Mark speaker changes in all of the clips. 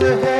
Speaker 1: से है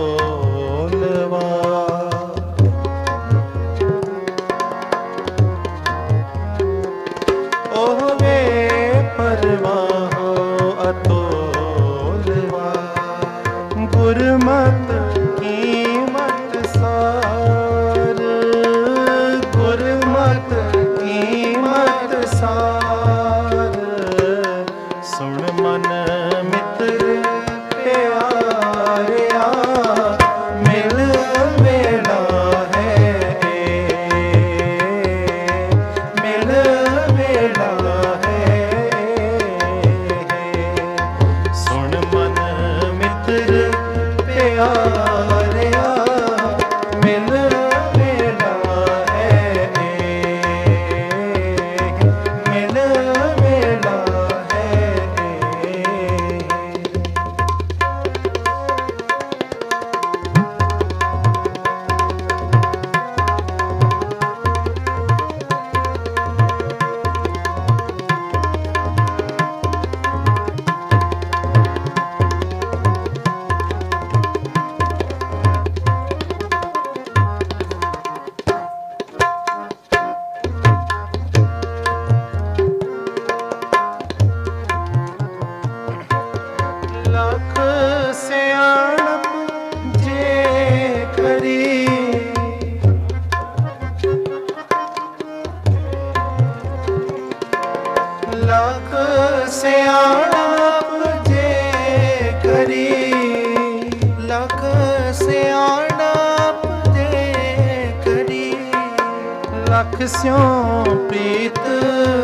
Speaker 1: ਮੁਖ ਸਿਉ ਪ੍ਰੀਤ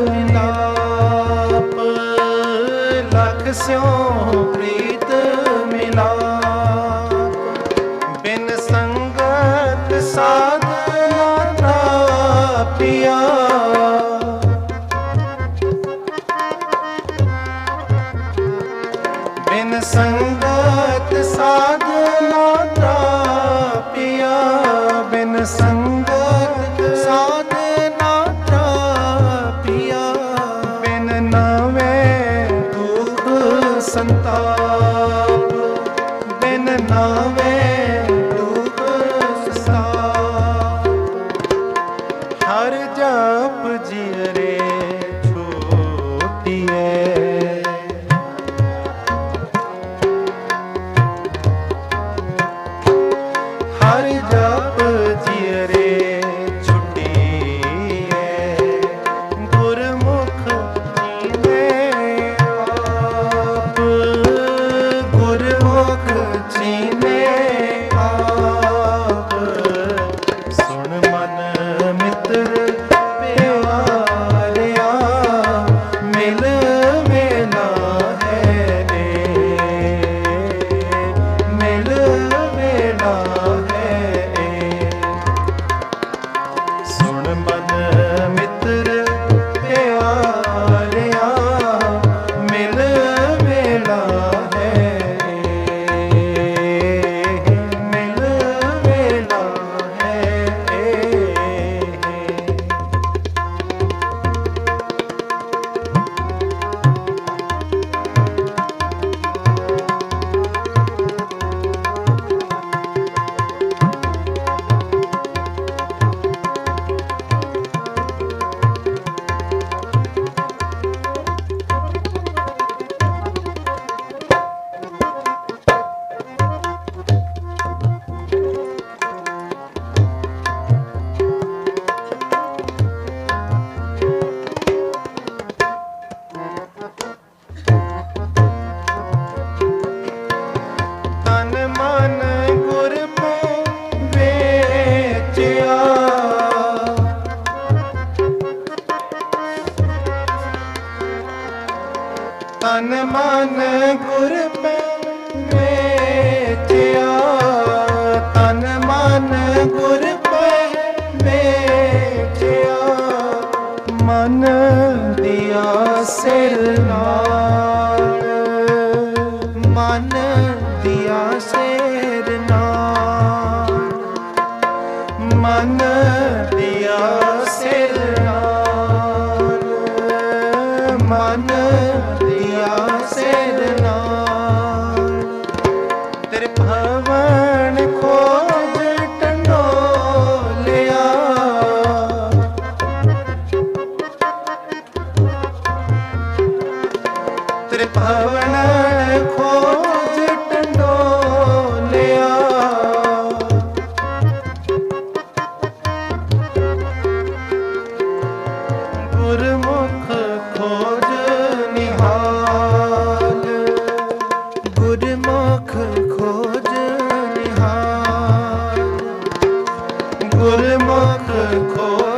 Speaker 1: ਮਿਲਾਪ ਲਖ ਪ੍ਰੀਤ ਮਿਲਾਪ। ਬਿਨ ਸੰਗਤ ਸਾਧ हर जा जान मान गुर ਤ੍ਰਿਭਵਨ ਖੋਜ ਟੰਡੋਲਿਆ। ਗੁਰਮੁਖ ਖੋਜ ਨਿਹਾਲ। ਗੁਰਮੁਖ ਖੋਜ ਨਿਹਾਲ। ਗੁਰਮੁਖ ਖੋਜ